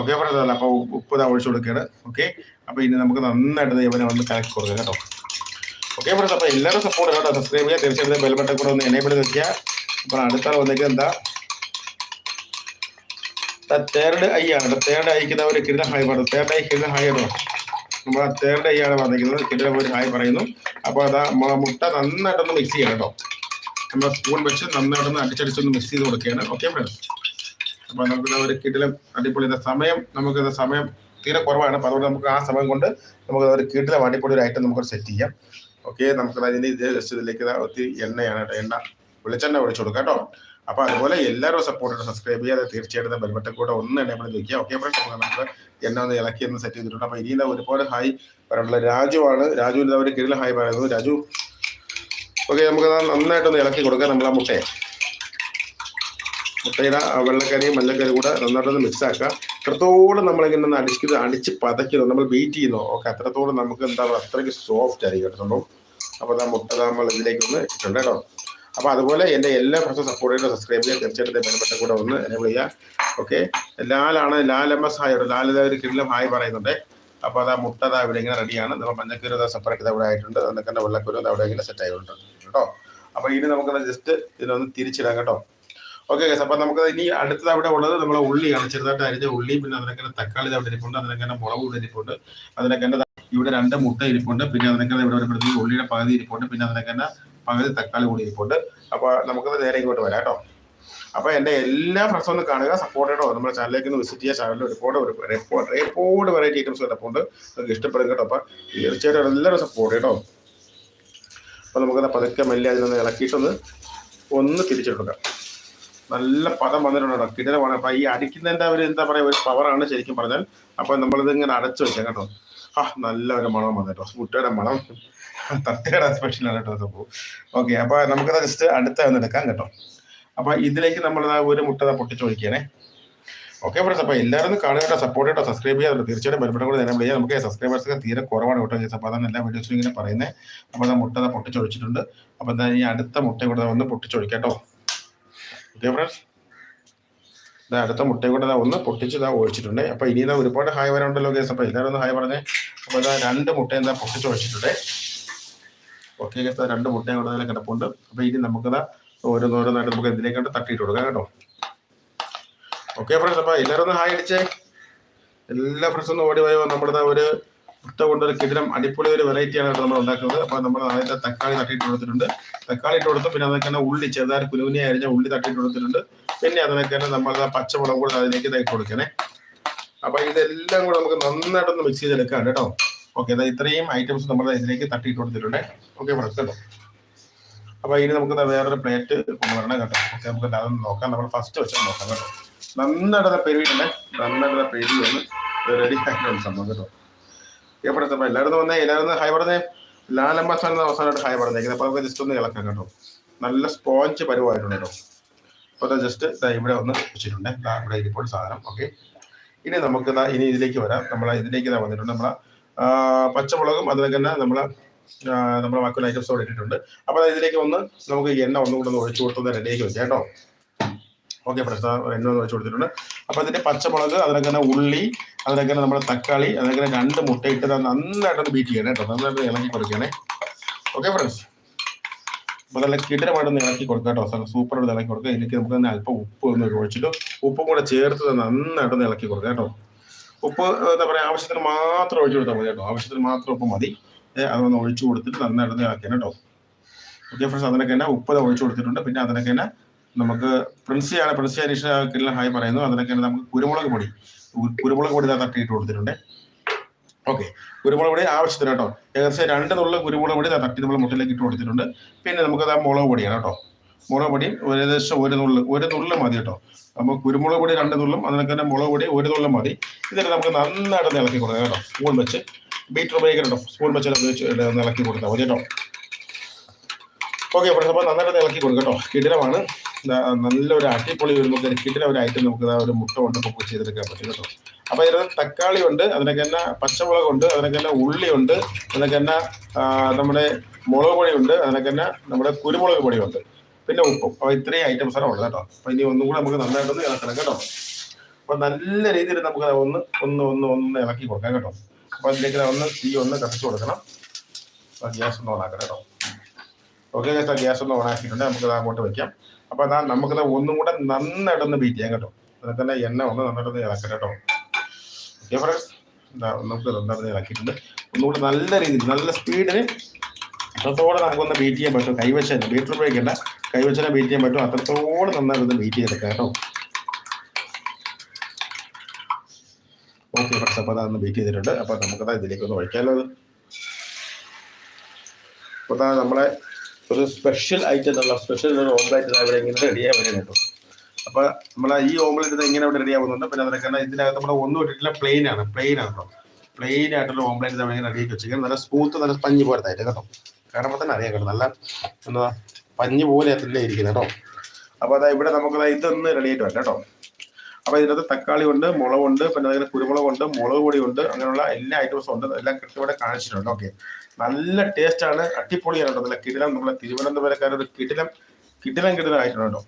ഓക്കെ ഫ്രണ്ട്സ് അല്ല അപ്പോൾ ഉപ്പ് ഇതാ ഒഴിച്ചു കൊടുക്കുകയാണ്. ഓക്കെ അപ്പോൾ ഇനി നമുക്ക് നന്നായിട്ട് ഇവനെ ഒന്ന് കലക്കി കൊടുക്കാം കേട്ടോ. ഓക്കെ ഫ്രണ്ട്സ് അപ്പോൾ എല്ലാവരും സപ്പോർട്ട് കേട്ടോ. സബ്സ്ക്രൈബ് ചെയ്യുക തീർച്ചയായിട്ടും ബെൽബട്ടൻ കൂടെ ഒന്ന് എനേബിൾ വെക്കുക. അപ്പോൾ അടുത്ത വന്നേക്ക് എന്താ? തേർഡ് ഐ ആണ്. തേർഡ് ഐക്ക് ഒരു കിരണ ഹായ് പറഞ്ഞു തേർഡ് ഐ കിരണ ഹായ് ആണ്. നമ്മൾ തേർഡ് ഐ ആണ് വന്നിരിക്കുന്നത്. കിട്ടിയ ഒരു ഹായ് പറയുന്നു. അപ്പോൾ അതാ മുട്ട നന്നായിട്ടൊന്ന് മിക്സ് ചെയ്യണം കേട്ടോ. നമ്മൾ സ്പൂൺ വെച്ച് നന്നായിട്ടൊന്ന് അടിച്ചടിച്ചൊന്ന് മിക്സ് ചെയ്ത് കൊടുക്കുകയാണ്. ഓക്കെ ഫ്രണ്ട്സ് അപ്പോൾ നമുക്ക് ഒരു കിടിലം അടിപൊളി സമയം. നമുക്ക് സമയം തീരെ കുറവാണ്. അപ്പോൾ അതുകൊണ്ട് നമുക്ക് ആ സമയം കൊണ്ട് നമുക്ക് ഒരു കിടിലം അടിപൊളി ഒരു ഐറ്റം നമുക്ക് സെറ്റ് ചെയ്യാം. ഓക്കെ നമുക്ക് അതിന് ഇതിലേക്ക് ഇതാ ഒത്തിരി എണ്ണയാണ് കേട്ടോ. എണ്ണ വെളിച്ചെണ്ണ ഒഴിച്ചു കൊടുക്കാം കേട്ടോ. അപ്പൊ അതുപോലെ എല്ലാവരും സപ്പോർട്ട് സബ്സ്ക്രൈബ് ചെയ്യാതെ തീർച്ചയായിട്ടും ബെൽബട്ടൻ കൂടെ ഒന്ന് എന്നെ ചോദിക്കുക ഓക്കെ ഫ്രണ്ട്സ് നമുക്ക് എന്നെ ഒന്ന് ഇളക്കി ഒന്ന് സെറ്റ് ചെയ്തിട്ടുണ്ട്. അപ്പൊ ഇനിയും ദാ ഒരുപാട് ഹായ് പറയാനുള്ള രാജുവാണ് രാജുവിന്റെ അവർ കീഴിൽ ഹായ് പറയുന്നത് രാജു ഓക്കെ നമുക്ക് നന്നായിട്ടൊന്ന് ഇളക്കി കൊടുക്കാം നമ്മൾ ആ മുട്ടയെ. മുട്ടയുടെ വെള്ളക്കരിയും മഞ്ഞക്കരിയും കൂടെ നന്നായിട്ടൊന്ന് മിക്സ് ആക്കുക. എത്രത്തോളം നമ്മളിങ്ങനെ ഒന്ന് അടിക്കുന്നത് അടിച്ച് പതയ്ക്കുന്നു. നമ്മൾ ബീറ്റ് ചെയ്യുന്നു. ഓക്കെ അത്രത്തോളം നമുക്ക് എന്താ പറയുക അത്രയ്ക്ക് സോഫ്റ്റ് ആയിരിക്കും കേട്ടോ സംഭവം. അപ്പോൾ ആ മുട്ട നമ്മൾ ഇതിലേക്ക് ഒന്ന് ഇട്ടിട്ടുണ്ട് കേട്ടോ. അപ്പോൾ അതുപോലെ എന്റെ എല്ലാ ഫ്രണ്ട്സും സപ്പോർട്ട് ചെയ്ത് സബ്സ്ക്രൈബ് ചെയ്യുക. തീർച്ചയായിട്ടും ബന്ധപ്പെട്ട കൂടെ ഒന്ന് എനേബിൾ ചെയ്യുക. Okay ലാലാണ് Lal M S hi Lal ഇതാ ഒരു കിടിലം ഹായ് പറയുന്നുണ്ട്. അപ്പോൾ അതാ മുട്ട അതാ ഇവിടെ ഇങ്ങനെ റെഡിയാണ് നമ്മൾ മഞ്ഞക്കുരു അതാ സെപ്പറേറ്റ് ഇവിടെ ആയിട്ടുണ്ട്. തന്നെ വെള്ളക്കുരു ദാ അവിടെ ഇങ്ങനെ സെറ്റ് ആയിട്ടുണ്ട്. കേട്ടോ? അപ്പോൾ ഇനി നമുക്കത് ജസ്റ്റ് ഇതിനൊന്ന് തിരിച്ചിടാം കേട്ടോ. ഓക്കെ ഗസ് അപ്പൊ നമുക്ക് ഇനി അടുത്തത് അവിടെ ഉള്ളത് നമ്മളെ ഉള്ളിയാണ്. ചെറുതായിട്ട് അരിഞ്ഞ ഉള്ളി പിന്നെ അതിനൊക്കെ തക്കാളി അവിടെ ഇരിപ്പുണ്ട്. അതിനൊക്കെ മുളക് ഇരിപ്പുണ്ട്. അതിനൊക്കെ ഇവിടെ രണ്ട് മുട്ട ഇരിപ്പുണ്ട്. പിന്നെ അതിനൊക്കെ ഇവിടെ വരുമ്പോഴത്തേക്ക് ഉള്ളിയുടെ പകുതി ഇരിപ്പുണ്ട്. പിന്നെ അതിനൊക്കെ പകുതി തക്കാളി കൂടി ഇരിപ്പുണ്ട്. അപ്പൊ നമുക്ക് നേരെ ഇങ്ങോട്ട് വരാം കേട്ടോ. അപ്പൊ എന്റെ എല്ലാ ഫ്രണ്ട്സും ഒന്ന് കാണുക സപ്പോർട്ട് നമ്മുടെ ചാനലിലേക്ക് ഒന്ന് വിസിറ്റ് ചെയ്യുക. ചാനലിൽ ഒരുപാട് ഒരുപാട് ഒരുപാട് വെറൈറ്റി ഐറ്റംസ് കിടപ്പുണ്ട്. നിങ്ങൾക്ക് ഇഷ്ടപ്പെടും കേട്ടോ. അപ്പൊ തീർച്ചയായിട്ടും എല്ലാവരും സപ്പോർട്ട് കേട്ടോ അപ്പൊ നമുക്കത് പതുക്കെ മെല്ലെ അതിനൊന്ന് ഇളക്കിയിട്ടൊന്ന് ഒന്ന് തിരിച്ചെടുക്കാം. നല്ല പദം വന്നിട്ടുണ്ട് വന്നിട്ടുണ്ടോ കിടലമാണ് അപ്പൊ ഈ അടിക്കുന്നതിന്റെ ഒരു എന്താ പറയാ ഒരു പവറാണ് ശരിക്കും പറഞ്ഞാൽ. അപ്പൊ നമ്മളിത് ഇങ്ങനെ അടച്ചു വെച്ചാൽ കേട്ടോ. ആ നല്ല ഒരു മണം വന്നിട്ടോ മുട്ടയുടെ മണം. തട്ടയുടെ സ്പെഷ്യലാണ് കേട്ടോ സംഭവം. ഓക്കെ അപ്പൊ നമുക്കത് ജസ്റ്റ് അടുത്ത ഒന്ന് എടുക്കാം കേട്ടോ. അപ്പൊ ഇതിലേക്ക് നമ്മൾ ഒരു മുട്ട പൊട്ടിച്ചൊഴിക്കണേ ഓക്കെ ഫ്രണ്ട്സ് അപ്പൊ എല്ലാവരും കാണുക സപ്പോർട്ട് കേട്ടോ സബ്സ്ക്രൈബ് ചെയ്യാറുണ്ട് തീർച്ചയായിട്ടും ബെൽബട്ടൺ കൂടെ നേരം വിളിക്കുക നമുക്ക് സബ്സ്ക്രൈബേഴ്സ് ഒക്കെ തീരെ കുറവാണ് കേട്ടോ ചേച്ചി അപ്പോൾ അതാണ് എല്ലാ വീഡിയോസും ഇങ്ങനെ പറയുന്നത് അപ്പോൾ അത് മുട്ട പൊട്ടിച്ചൊഴിച്ചിട്ടുണ്ട് അപ്പോൾ എന്താ ഈ അടുത്ത മുട്ട കൂടെ ഒന്ന് പൊട്ടിച്ചൊഴിക്കാട്ടോ ഓക്കെ ഫ്രണ്ട്സ് ഇതാ അടുത്ത മുട്ട കൂടെ ഒന്ന് പൊട്ടിച്ച് ഇതാ ഒഴിച്ചിട്ടുണ്ട്. അപ്പോൾ ഇനി ഇതാ ഒരുപാട് ഹായ് വരാനുണ്ടല്ലോ കേസ് അപ്പോൾ എല്ലാവരും ഒന്ന് ഹായ് പറഞ്ഞേ. അപ്പോൾ ഇതാ രണ്ട് മുട്ട എന്താ പൊട്ടിച്ചൊഴിച്ചിട്ടുണ്ട് ഓക്കെ ഗൈസ് രണ്ട് മുട്ടയും കൂടെ അതിൽ കിടപ്പുണ്ട്. അപ്പോൾ ഇനി നമുക്കത് ഓരോന്നോരോന്നായിട്ട് നമുക്ക് എന്തിനേക്കാണ്ട് തട്ടിയിട്ട് കൊടുക്കാം കേട്ടോ. ഓക്കെ ഫ്രണ്ട്സ് അപ്പോൾ എല്ലാവരും ഒന്ന് ഹായ് അടിച്ചേ. എല്ലാ ഫ്രണ്ട്സും ഒന്ന് ഓടി പോയോ നമ്മുടെ ഒരു മുട്ട കൊണ്ടൊരു കിടിലം അടിപൊളി ഒരു വെറൈറ്റിയാണ് കേട്ടോ നമ്മൾ ഉണ്ടാക്കുന്നത് അപ്പോൾ നമ്മൾ ആദ്യത്തെ തക്കാളി തട്ടിയിട്ട് കൊടുത്തിട്ടുണ്ട്. തക്കാളി ഇട്ട് കൊടുത്തു പിന്നെ അതൊക്കെ ഉള്ളി ചെറുതായി കുനുകുനി അരിഞ്ഞ ഉള്ളി തട്ടിയിട്ട് കൊടുത്തിട്ടുണ്ട്. പിന്നെ അതിനൊക്കെ നമ്മൾ പച്ചമുളക് കൂടെ അതിലേക്ക് ഇതായി കൊടുക്കണേ. അപ്പോൾ ഇതെല്ലാം കൂടെ നമുക്ക് നന്നായിട്ടൊന്ന് മിക്സ് ചെയ്തെടുക്കാം കേട്ടോ. ഓക്കെ അതായത് ഇത്രയും ഐറ്റംസ് നമ്മുടെ ഇതിലേക്ക് തട്ടിയിട്ട് കൊടുത്തിട്ടുണ്ട്. ഓക്കെ ഫ്രണ്ട്സ് കേട്ടോ അപ്പൊ ഇനി നമുക്ക് വേറൊരു പ്ലേറ്റ് കൊണ്ടുവരണം കേട്ടോ. ഓക്കെ നമുക്ക് അതൊന്ന് നോക്കാം. നമ്മൾ ഫസ്റ്റ് വെച്ച് നോക്കാം കേട്ടോ. നന്നായിട്ട് പെരുവിട്ടുണ്ടേ നന്നായിട്ട് പെരുവി ഒന്ന് റെഡി ആയിട്ടുണ്ട് സംഭവം കേട്ടോ. ഓക്കെ ഫ്രണ്ട്സ് അപ്പൊ എല്ലാവരും വന്നേ. എല്ലാവരും ഹായ് പറഞ്ഞേ. സ്ഥാനം അവസാനമായിട്ട് ഹായ് പറഞ്ഞേക്കുന്നത് അപ്പൊ നമുക്ക് ജസ്റ്റ് ഒന്ന് ഇളക്കാം കേട്ടോ. നല്ല സ്പോഞ്ച് പരുവായിട്ടുണ്ട് കേട്ടോ. അപ്പൊ ജസ്റ്റ് ഇവിടെ ഒന്ന് വെച്ചിട്ടുണ്ട്. ഇവിടെ ഇരിപ്പോൾ സാധനം. ഓക്കെ. ഇനി നമുക്ക് ഇനി ഇതിലേക്ക് വരാം. നമ്മൾ ഇതിലേക്ക് വന്നിട്ടുണ്ട്. നമ്മളെ പച്ചമുളകും അതിനൊക്കെ തന്നെ നമ്മൾ നമ്മുടെ ബാക്കിയുള്ള ഐറ്റംസ് അവിടെ ഇട്ടിട്ടുണ്ട്. അപ്പോൾ ഇതിലേക്ക് ഒന്ന് നമുക്ക് എണ്ണ ഒന്നും കൂടെ ഒന്ന് ഒഴിച്ചു കൊടുത്തത് റെഡിയാക്കി വെക്കാം കേട്ടോ ഓക്കെ ഫ്രണ്ട്സ് എണ്ണ ഒന്ന് ഒഴിച്ചു കൊടുത്തിട്ടുണ്ട്. അപ്പോൾ അതിന്റെ പച്ചമുളക് അതിനൊക്കെ തന്നെ ഉള്ളി അതിനൊക്കെ തന്നെ നമ്മുടെ തക്കാളി അതിനൊക്കെ രണ്ട് മുട്ട ഇട്ട് നന്നായിട്ടൊന്ന് ബീറ്റ് ചെയ്യണം കേട്ടോ. നന്നായിട്ട് ഇളക്കി കൊടുക്കണേ. ഓക്കെ ഫ്രണ്ട്സ് അപ്പൊ നല്ല കിടരമായിട്ടൊന്ന് ഇളക്കി കൊടുക്കാം കേട്ടോ. സൂപ്പർ ഇളക്കി കൊടുക്കുക ഇതിലേക്ക് നമുക്ക് തന്നെ അല്പം ഉപ്പ് ഒന്ന് ഒഴിച്ചിട്ട് ഉപ്പും കൂടെ ചേർത്ത് നന്നായിട്ടൊന്ന് ഇളക്കി കൊടുക്കാം കേട്ടോ. ഉപ്പ് എന്താ പറയാ ആവശ്യത്തിന് മാത്രം ഒഴിച്ചു കൊടുത്താൽ മതി കേട്ടോ. ആവശ്യത്തിന് മാത്രം ഉപ്പ് മതി. അതൊന്ന് ഒഴിച്ചു കൊടുത്തിട്ട് നന്നായിട്ട് ഇളക്കണം കേട്ടോ ഓക്കെ ഫ്രണ്ട്സ് അതിനൊക്കെ തന്നെ ഉപ്പ് ഒഴിച്ചു കൊടുത്തിട്ടുണ്ട്. പിന്നെ അതിനൊക്കെ തന്നെ നമുക്ക് പ്രിൻസിയാണ് പ്രിൻസി അനീഷ കില്ല ഹായ് പറയുന്നു. അതിനൊക്കെ തന്നെ നമുക്ക് കുരുമുളക് പൊടി കുരുമുളക് പൊടി തട്ടിയിട്ട് കൊടുത്തിട്ടുണ്ട്. ഓക്കെ കുരുമുളക് പൊടി ആവശ്യത്തിന് കേട്ടോ. ഏകദേശം രണ്ട് നുള്ള കുരുമുളക് പൊടി തട്ടി നമ്മൾ മുട്ടിലേക്ക് ഇട്ട് കൊടുത്തിട്ടുണ്ട്. പിന്നെ നമുക്ക് മുളക് പൊടിയാണ് കേട്ടോ. മുളക് പൊടി ഏകദേശം ഒരു നുള്ള് ഒരു നുള്ള് മതി കേട്ടോ. അപ്പോൾ കുരുമുളക് പൊടി രണ്ട് നുള്ളും അതിനൊക്കെ തന്നെ മുളക് പൊടി ഒരു നുള്ളും മതി. ഇതിനെ നമുക്ക് നന്നായിട്ട് ഇളക്കി കൊടുക്കാം കേട്ടോ. സ്പൂൺ വെച്ച്. ബീറ്റർ ഉപയോഗിക്കണം സ്പൂൺ വെച്ച് ഇളക്കി കൊടുത്താൽ മതി കേട്ടോ. ഓക്കെ ഫ്രണ്ട്സ് അപ്പോൾ നന്നായിട്ട് ഇളക്കി കൊടുക്കാം കേട്ടോ. കിടിലമാണ്. നല്ലൊരു അടിപൊളി വരുമ്പോൾ കിടില ഒരു ഐറ്റം നമുക്ക് ഒരു മുട്ട കൊണ്ട് കുക്ക് ചെയ്തെടുക്കാൻ പറ്റും കേട്ടോ. അപ്പോൾ ഇതിനകത്ത് തക്കാളി ഉണ്ട് അതിനൊക്കെ തന്നെ പച്ചമുളക് ഉണ്ട് അതിനൊക്കെ തന്നെ ഉള്ളി ഉണ്ട് അതിനൊക്കെ തന്നെ നമ്മുടെ മുളക് പൊടി ഉണ്ട് അതിനൊക്കെ തന്നെ നമ്മുടെ കുരുമുളക് പൊടി ഉണ്ട്. പിന്നെ ഉപ്പും. അപ്പോൾ ഇത്രയും ഐറ്റംസ് ആണ് ഉള്ളത് കേട്ടോ. അപ്പോൾ ഇനി ഒന്നും കൂടെ നമുക്ക് നന്നായിട്ടൊന്ന് ഇളക്കണം കേട്ടോ. അപ്പോൾ നല്ല രീതിയിൽ നമുക്ക് ഒന്ന് ഒന്ന് ഒന്ന് ഒന്ന് ഇളക്കി കൊടുക്കാം കേട്ടോ. അപ്പോൾ അതിലേക്ക് ഒന്ന് തീ ഒന്ന് കത്തിച്ചു കൊടുക്കണം. ഗ്യാസ് ഒന്ന് ഓണാക്കണം കേട്ടോ. ഓക്കെ ഗ്യാസ് ഒന്ന് ഓണാക്കിയിട്ടുണ്ട് നമുക്ക് അങ്ങോട്ട് വെക്കാം. അപ്പോൾ അതാ നമുക്കത് ഒന്നും കൂടെ നന്നായിട്ടൊന്ന് ബീറ്റ് ചെയ്യാം കേട്ടോ. അതിൽ തന്നെ എണ്ണ ഒന്ന് നന്നായിട്ടൊന്ന് ഇളക്കാം കേട്ടോ. ഓക്കെ ഫ്രണ്ട്സ് നമുക്ക് നന്നായിട്ട് ഇളക്കിയിട്ടുണ്ട്. ഒന്നുകൂടെ നല്ല രീതിയിൽ നല്ല സ്പീഡിന് അത്രത്തോടെ നമുക്കൊന്ന് ബീറ്റ് ചെയ്യാൻ പറ്റും. കൈവശം ബീറ്റർ ഉപയോഗിക്കണ്ട. കൈവച്ചാൽ ബീറ്റ് ചെയ്യാൻ പറ്റും. അത്രത്തോളം നന്നായിരുന്നു ബീറ്റ് ചെയ്തെടുക്കാം കേട്ടോ. ഓക്കെ ഫ്രണ്ട്സ് അപ്പോൾ അതൊന്ന് ബീറ്റ് ചെയ്തിട്ടുണ്ട്. അപ്പോൾ നമുക്കത് ഇതിലേക്ക് ഒന്ന് ഒഴിക്കാമല്ലോ അത് അതാ നമ്മളെ ഒരു സ്പെഷ്യൽ ഐറ്റം ഉള്ള സ്പെഷ്യൽ ഒരു ഓംപ്ലേറ്റ് ഇവിടെ ഇങ്ങനെ റെഡിയായി വരും കേട്ടോ. അപ്പോൾ നമ്മളെ ഈ ഓംപ്ലേറ്റ് ഇങ്ങനെ ഇവിടെ റെഡിയാവുന്നുണ്ട് പിന്നെ അതിനൊക്കെ ഇതിനകത്ത് നമ്മൾ ഒന്നും ഇട്ടിട്ടില്ല പ്ലെയിൻ ആണ്. പ്ലെയിൻ ആണ് കേട്ടോ. പ്ലെയിൻ ആയിട്ടുള്ള ഓംപ്ലേറ്റ് നമ്മൾ ഇങ്ങനെ റെഡിയാക്കി വെച്ചിരിക്കുന്നത് നല്ല സ്മൂത്ത് നല്ല പഞ്ഞ് പോലത്തെ ആയിട്ട് കേട്ടോ. കാരണം തന്നെ അറിയാം കേട്ടോ. നല്ല എന്താ പഞ്ഞ് പോലെ തന്നെ ഇരിക്കുന്നത് കേട്ടോ. അപ്പോൾ അതാ ഇവിടെ നമുക്ക് ഇതൊന്ന് റെഡി ആയിട്ട് വരാം കേട്ടോ. അപ്പൊ ഇതിനകത്ത് തക്കാളി ഉണ്ട് മുളകുണ്ട് പിന്നെ അതിന് കുരുമുളകുണ്ട് മുളക് പൊടി ഉണ്ട് അങ്ങനെയുള്ള എല്ലാ ഐറ്റംസും ഉണ്ട്. എല്ലാം കൃത്യമായിട്ട് കാണിച്ചിട്ടുണ്ട്. ഓക്കെ നല്ല ടേസ്റ്റ് ആണ്. കേട്ടോ. നല്ല കിടിലം. നമ്മളെ തിരുവനന്തപുരക്കാരൊരു കിടിലം കിടിലം കിടിലം ആയിട്ടുണ്ട് കേട്ടോ.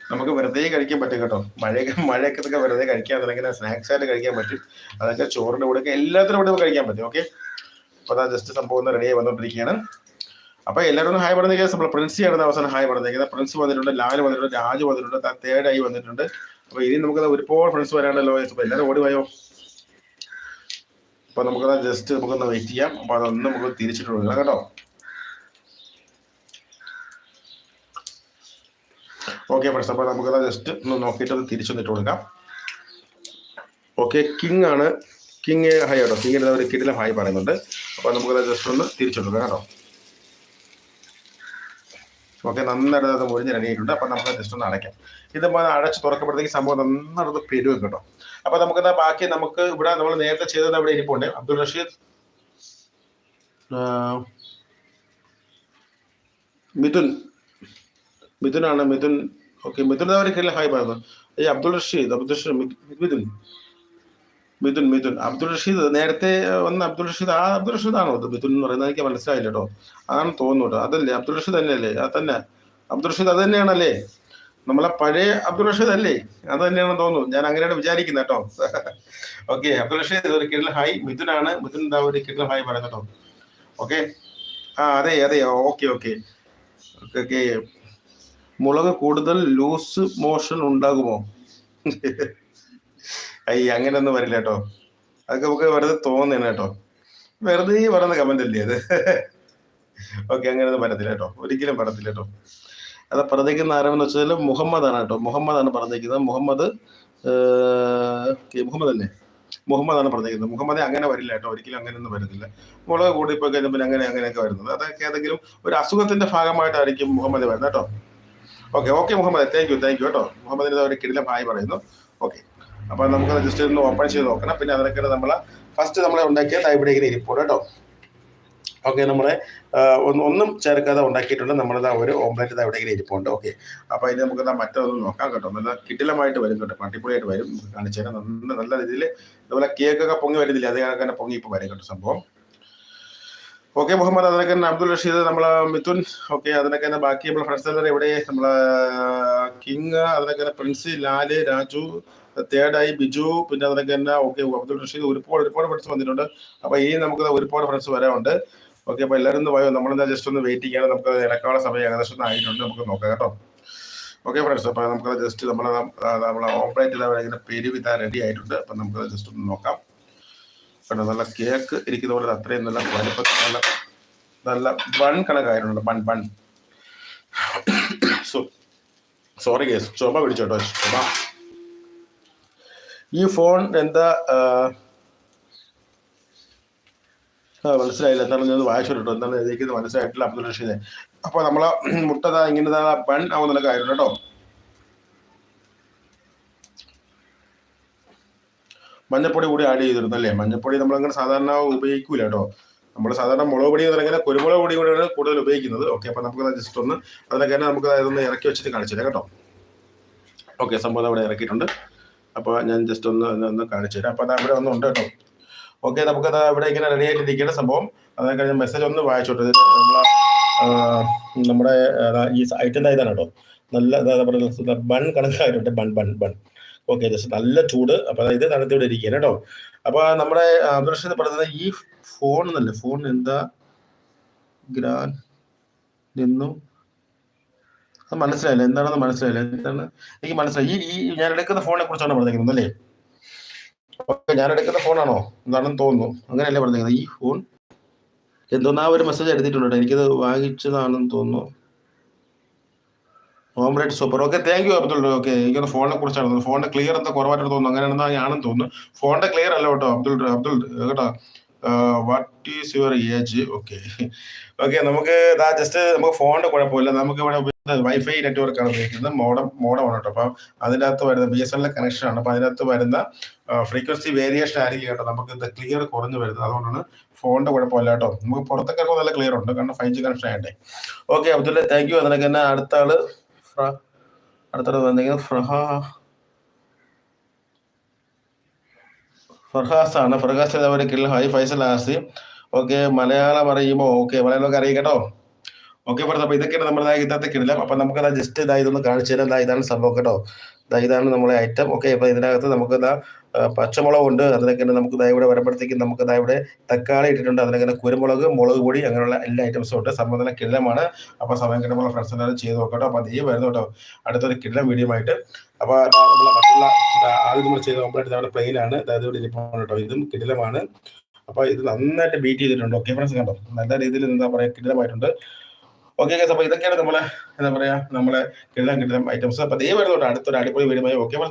നമുക്ക് വെറുതെ കഴിക്കാൻ പറ്റും കേട്ടോ. മഴയൊക്കെ മഴയൊക്കെ വെറുതെ കഴിക്കാൻ അല്ലെങ്കിൽ സ്നാക്സ് ആയിട്ട് കഴിക്കാൻ പറ്റും. അതൊക്കെ ചോറിന്റെ കൂടെ എല്ലാത്തിനും കൂടെ കഴിക്കാൻ പറ്റും. ഓക്കെ അപ്പൊ അതാ ജസ്റ്റ് സംഭവം റെഡിയായി ആയി വന്നോണ്ടിരിക്കുകയാണ്. അപ്പൊ എല്ലാവരും ഹായ് പറഞ്ഞേക്കുന്നത് നമ്മൾ പ്രിൻസി ആണ് അവസാനം ഹായ് പറഞ്ഞേക്കുന്നത് പ്രിൻസ് വന്നിട്ടുണ്ട് ലാൽ വന്നിട്ടുണ്ട് രാജ് വന്നിട്ടുണ്ട് തേർഡ് ആയി വന്നിട്ടുണ്ട്. അപ്പൊ ഇനി നമുക്ക് ഒരുപാട് ഫ്രണ്ട്സ് വരാണ്ടല്ലോ അപ്പൊ എല്ലാവരും ഓടി പോയോ അപ്പൊ നമുക്കത് ജസ്റ്റ് നമുക്കൊന്ന് വെയിറ്റ് ചെയ്യാം. അപ്പൊ അതൊന്നും നമുക്ക് തിരിച്ചിട്ടുള്ള കേട്ടോ. ഓക്കെ ഫ്രണ്ട്സ് അപ്പൊ നമുക്കത് ജസ്റ്റ് ഒന്ന് നോക്കിയിട്ട് ഒന്ന് തിരിച്ചൊന്നിട്ട് കൊടുക്കാം. ഓക്കെ കിങ് ആണ്. കിങ് ഹൈ കേട്ടോ. കിങ്ങിന്റെ ഒരു കിടിലം ഹായ് പറയുന്നുണ്ട്. അപ്പൊ നമുക്കത് ജസ്റ്റ് ഒന്ന് തിരിച്ചു കൊടുക്കാം കേട്ടോ. ഓക്കെ നന്നായിട്ട് അത് മുറിഞ്ഞ് റെഡിയായിട്ടുണ്ട് അപ്പൊ നമുക്ക് ജസ്റ്റ് ഒന്ന് അടയ്ക്കാം. ഇത് അടച്ച് തുറക്കുമ്പോഴത്തേക്ക് സംഭവം നന്നായിട്ട് പെരുവും കേട്ടോ. അപ്പൊ നമുക്ക് ബാക്കി നമുക്ക് ഇവിടെ നമ്മൾ നേരത്തെ ചെയ്തത് അവിടെ ഇരിപ്പുണ്ട് അബ്ദുൾ റഷീദ്. മിഥുൻ. മിഥുനാണ് മിഥുൻ. ഓക്കെ മിഥുൻ അവർ ഹായ് പറയുന്നു ഈ അബ്ദുൾ റഷീദ് അബ്ദുൾ റഷീദ് മിഥുൻ. മിഥുൻ മിഥുൻ. അബ്ദുൾ റഷീദ് നേരത്തെ വന്ന അബ്ദുൾ റഷീദ് ആ അബ്ദുൾ റഷീദ് ആണോ അത്? മിഥുൻ എന്ന് പറയുന്നത് എനിക്ക് മനസ്സിലായില്ല കേട്ടോ. അതാണ് തോന്നുന്നു അതല്ലേ? അബ്ദുൾ റഷീദ് തന്നെയല്ലേ? അത് തന്നെ. അബ്ദുൾ റഷീദ് അത് തന്നെയാണല്ലേ? നമ്മളെ പഴയ അബ്ദുൾ റഷീദ് അല്ലേ? അത് തന്നെയാണെന്ന് തോന്നുന്നു. ഞാൻ അങ്ങനെയാണ് വിചാരിക്കുന്നത് കേട്ടോ. (laughs) ഓക്കെ അബ്ദുൾ റഷീദ് ഒരു കിടൽ ഹായ്. മിഥുനാണ്. മിഥുൻ എന്താ ഒരു കിടൽ ഹായ് പറയുന്നത് കേട്ടോ. ഓക്കെ ആ അതെ അതെ. ഓക്കെ ഓക്കെ ഓക്കെ മുളക് കൂടുതൽ ലൂസ് മോഷൻ ഉണ്ടാകുമോ? (laughs) അയ്യ അങ്ങനെയൊന്നും വരില്ല കേട്ടോ. അതൊക്കെ നമുക്ക് വെറുതെ തോന്നുന്നു കേട്ടോ. വെറുതെ പറയുന്ന കമന്റ് അല്ലേ അത്? ഓക്കെ അങ്ങനെയൊന്നും പറ്റത്തില്ല കേട്ടോ. ഒരിക്കലും പറ്റത്തില്ല കേട്ടോ. അത് പറഞ്ഞേക്കുന്ന ആരാമെന്ന് വെച്ചാൽ മുഹമ്മദ് ആണ് കേട്ടോ മുഹമ്മദ് ആണ് പറഞ്ഞേക്കുന്നത് മുഹമ്മദ് മുഹമ്മദ് അല്ലേ? മുഹമ്മദ് ആണ് പറഞ്ഞേക്കുന്നത് മുഹമ്മദ് അങ്ങനെ വരില്ല കേട്ടോ. ഒരിക്കലും അങ്ങനെയൊന്നും വരുന്നില്ല മുളക് കൂടി പോയി പിന്നെ അങ്ങനെ അങ്ങനെയൊക്കെ വരുന്നത്. അതൊക്കെ ഏതെങ്കിലും ഒരു അസുഖത്തിന്റെ ഭാഗമായിട്ടായിരിക്കും മുഹമ്മദ് വരുന്നത് കേട്ടോ. Okay okay Muhammad. Thank you thank you കേട്ടോ. മുഹമ്മദിന് ഒരു കിടില ഭായി പറയുന്നു. ഓക്കെ. അപ്പൊ നമുക്ക് ജസ്റ്റ് ഒന്ന് ഓപ്പൺ ചെയ്ത് നോക്കണം. പിന്നെ അതിനൊക്കെ നമ്മൾ ഫസ്റ്റ് നമ്മൾ ഉണ്ടാക്കിയ ഇവിടെ ഇങ്ങനെ ഇരിപ്പുണ്ട് കേട്ടോ. ഓക്കെ നമ്മളെ ഒന്ന് ചേർക്കാതെ ഉണ്ടാക്കിയിട്ടുണ്ട്. നമ്മളിതാ ഒരു ഓംലെറ്റ് ഇതാ ഇങ്ങനെ ഇരിപ്പുണ്ട്. ഓക്കെ. അപ്പൊ ഇനി നമുക്ക് മറ്റൊന്ന് നോക്കാം കേട്ടോ. നല്ല കിടിലമായിട്ട് വരും കേട്ടോ. അടിപൊളിയായിട്ട് വരും. കാണിച്ചു തരാം. നല്ല നല്ല രീതിയിൽ അതുപോലെ കേക്കൊക്കെ പൊങ്ങി വരുന്നില്ല? അതേ കണക്ക് തന്നെ പൊങ്ങി ഇപ്പൊ വരും കേട്ടോ സംഭവം. ഓക്കെ മുഹമ്മദ് അതിനൊക്കെ അബ്ദുൾ റഷീദ് നമ്മളെ മിഥുൻ ഓക്കെ അതിനൊക്കെ തന്നെ ബാക്കി നമ്മളെ ഫ്രണ്ട്സ് എല്ലാവരും ഇവിടെ നമ്മളെ കിങ് അതിനൊക്കെ പ്രിൻസ് ലാൽ രാജു തേർഡായി ബിജു പിന്നെ അതിനൊക്കെ തന്നെ ഓക്കെ അബ്ദുൾ റഷീദ് ഒരുപാട് ഒരുപാട് ഫ്രണ്ട്സ് വന്നിട്ടുണ്ട്. അപ്പൊ ഇനി നമുക്ക് ഒരുപാട് ഫ്രണ്ട്സ് വരാനുണ്ട്. ഓക്കെ അപ്പൊ എല്ലാവരും ഒന്ന് പോയോ നമ്മളെന്താ ജസ്റ്റ് ഒന്ന് വെയിറ്റ് ചെയ്യാണ് നമുക്ക് ഇറക്കാനുള്ള സമയം ഏകദേശം ഒന്ന് ആയിട്ടുണ്ട്. നമുക്ക് നോക്കാം കേട്ടോ. ഓക്കെ ഫ്രണ്ട്സ് അപ്പൊ നമുക്ക് ജസ്റ്റ് നമ്മളെ നമ്മളെ ഓപ്പറേറ്റ് ചെയ്താൽ ഇങ്ങനെ പെരുവിത റെഡി ആയിട്ടുണ്ട്. അപ്പൊ നമുക്ക് ജസ്റ്റ് ഒന്ന് നോക്കാം. കണ്ടോ നല്ല കേക്ക് ഇരിക്കുന്ന പോലെ അത്രയും നല്ല വലുപ്പത്തിൽ നല്ല നല്ല bun കണക്കായിട്ടുണ്ട് bun bun so sorry case ചുമ പിടിച്ചോട്ടോ ചുമ. ഈ ഫോൺ എന്താ മനസ്സിലായില്ല. എന്താണ് ഞാൻ വായിച്ചു കേട്ടോ എന്താണ് എഴുതിക്കുന്നത് മനസ്സിലായിട്ടില്ല. അബ്ദുൾ റഷീദ്. അപ്പൊ നമ്മളെ മുട്ടത ഇങ്ങനെ ബൺ ആവുന്ന കാര്യം കേട്ടോ. മഞ്ഞപ്പൊടി കൂടി ആഡ് ചെയ്തിരുന്നു അല്ലേ? മഞ്ഞപ്പൊടി നമ്മളങ്ങനെ സാധാരണ ഉപയോഗിക്കൂല കേട്ടോ. നമ്മൾ സാധാരണ മുളക് പൊടി എന്ന് പറയുന്നത് കുരുമുളക് പൊടി കൂടിയാണ് കൂടുതൽ ഉപയോഗിക്കുന്നത്. ഓക്കെ അപ്പൊ നമുക്ക് ജസ്റ്റ് ഒന്ന് അതിനൊക്കെ തന്നെ നമുക്ക് അതൊന്ന് ഇറക്കി വെച്ചിട്ട് കാണിച്ചു കേട്ടോ. ഓക്കെ സംഭവം അവിടെ ഇറക്കിയിട്ടുണ്ട്. അപ്പോൾ ഞാൻ ജസ്റ്റ് ഒന്ന് ഒന്ന് കാണിച്ചു തരാം. അപ്പോൾ അത് അവിടെ ഒന്നും ഉണ്ട് കേട്ടോ. ഓക്കെ നമുക്കത് ഇവിടെ ഇങ്ങനെ റെഡി ആയിട്ടിരിക്കുന്ന സംഭവം. അതൊക്കെ കഴിഞ്ഞ മെസ്സേജ് ഒന്ന് വായിച്ചോട്ടെ. നമ്മുടെ ഈ ഐറ്റം ഇതാണ് കേട്ടോ. നല്ല bun കണക്കായിട്ടുണ്ട്. Bun bun bun. Okay just നല്ല ചൂട്. അപ്പോൾ ഇത് തണുത്തിവിടെ ഇരിക്കുകയാണ് കേട്ടോ. അപ്പോൾ നമ്മുടെ അബ്ദുറഷീദ് പറയുന്നത് ഈ ഫോൺ എന്നല്ലേ? ഫോൺ എന്താ? ഗ്രാൻ നിന്നും. അത് മനസ്സിലായില്ല? എന്താണെന്ന് മനസ്സിലായില്ല? എന്താണ്? എനിക്ക് മനസ്സിലായി. ഈ ഞാൻ എടുക്കുന്ന ഫോണിനെ കുറിച്ചാണ് പറഞ്ഞിരിക്കുന്നത് അല്ലേ? ഓക്കെ ഞാൻ എടുക്കുന്ന ഫോണാണോ? എന്താണെന്ന് തോന്നുന്നു. അങ്ങനെയല്ലേ പറഞ്ഞിരിക്കുന്നത്. ഈ ഫോൺ എന്തോന്നാ ഒരു മെസ്സേജ് എടുത്തിട്ടുണ്ട്. എനിക്കത് വാങ്ങിച്ചതാണെന്ന് തോന്നുന്നു. Omelette super. Okay thank you Abdul. Okay എനിക്കൊന്ന് ഫോണിനെ കുറിച്ചാണ് ഫോണിന്റെ ക്ലിയർ എന്താ കുറവായിട്ട് തോന്നുന്നു. അങ്ങനെയാണെന്നാ ഞാനും തോന്നുന്നു. ഫോണിന്റെ ക്ലിയർ അല്ല കേട്ടോ അബ്ദുൾ. അബ്ദുൾ കേട്ടോ. What is your age okay. Okay നമുക്ക് ജസ്റ്റ് നമുക്ക് ഫോണിന്റെ കുഴപ്പമില്ല. നമുക്ക് ഇവിടെ വൈഫൈ നെറ്റ്വർക്ക് ആണ് ഉപയോഗിക്കുന്നത്. മോഡം മോഡം ആണ് കേട്ടോ. അപ്പം അതിനകത്ത് വരുന്ന ബി എസ് എൽ കണക്ഷൻ ആണ്. അപ്പം അതിനകത്ത് വരുന്ന ഫ്രീക്വൻസി വേരിയേഷൻ ആയിരിക്കും കേട്ടോ നമുക്ക് ഇത് ക്ലിയർ കുറഞ്ഞു വരുന്നത്. അതുകൊണ്ടാണ് ഫോണിന്റെ കുഴപ്പമില്ല കേട്ടോ. നമുക്ക് പുറത്തൊക്കെ നല്ല ക്ലിയർ ഉണ്ട്. കാരണം ഫൈവ് ജി കണക്ഷൻ ആയിട്ടെ ഓക്കെ അബ്ദുല്ല താങ്ക് യു അതിനൊക്കെ തന്നെ അടുത്ത ആൾ? അടുത്തത് വന്നിരിക്കുന്നത് ഫർഹാസ് ആണ്. ഫർഹാസ് ഹൈ ഫൈസൽ ആസി ഓക്കെ മലയാളം അറിയുമോ ഓക്കെ മലയാളമൊക്കെ അറിയിക്കട്ടോ ഓക്കെ പറഞ്ഞത് അപ്പൊ ഇതൊക്കെയാണ് നമ്മുടെ ഇന്നത്തെ അപ്പൊ നമുക്ക് ജസ്റ്റ് ഇതാ ഇതൊന്ന് കാണിച്ചു തരാം. ഇതാണ് സംഭവം കേട്ടോ. ഇതാണ് നമ്മളെ ഐറ്റം ഓക്കെ അപ്പൊ ഇതിനകത്ത് നമുക്ക് ഇതാ പച്ചമുളക് ഉണ്ട്. അതിനൊക്കെ നമുക്ക് ദാ ഇവിടെ വരുമ്പോഴത്തേക്കും നമുക്ക് ദാ ഇവിടെ തക്കാളി ഇട്ടിട്ടുണ്ട്. അതിനൊക്കെ കുരുമുളക് മുളക് പൊടി അങ്ങനെയുള്ള എല്ലാ ഐറ്റംസും ഉണ്ട്. തന്നെ കിടലമാണ്. അപ്പോൾ സമയം കിട്ടുമ്പോൾ ഫ്രണ്ട്സ് എല്ലാവരും ചെയ്ത് നോക്കട്ടോ. അപ്പോൾ അതേ വരുന്നു കേട്ടോ. അടുത്തൊരു കിടലം വീഡിയോ ആയിട്ട്. അപ്പോൾ മറ്റുള്ള ആദ്യം നമ്മൾ ചെയ്ത ഓംപ്ലേറ്റ് നമ്മുടെ പ്ലെയിൻ ആണ്. അതായത് ഇവിടെ ഇരിപ്പാണ് കേട്ടോ. ഇതും കിടിലമാണ്. അപ്പോൾ ഇത് നന്നായിട്ട് ബീറ്റ് ചെയ്തിട്ടുണ്ട്. ഓക്കെ ഫ്രണ്ട്സ് കണ്ടോ? നല്ല രീതിയിൽ എന്താ പറയുക കിടിലമായിട്ടുണ്ട്. ഓക്കെ ഗൈസ് അപ്പോൾ ഇതൊക്കെയാണ് നമ്മളെ എന്താ പറയാ നമ്മളെ കിട്ടുന്ന ഐറ്റംസ് അപ്പോൾ ദേ വരുന്നുണ്ട് അടുത്തൊരു അടിപൊളി വീഡിയോ ഓക്കെ ബൈ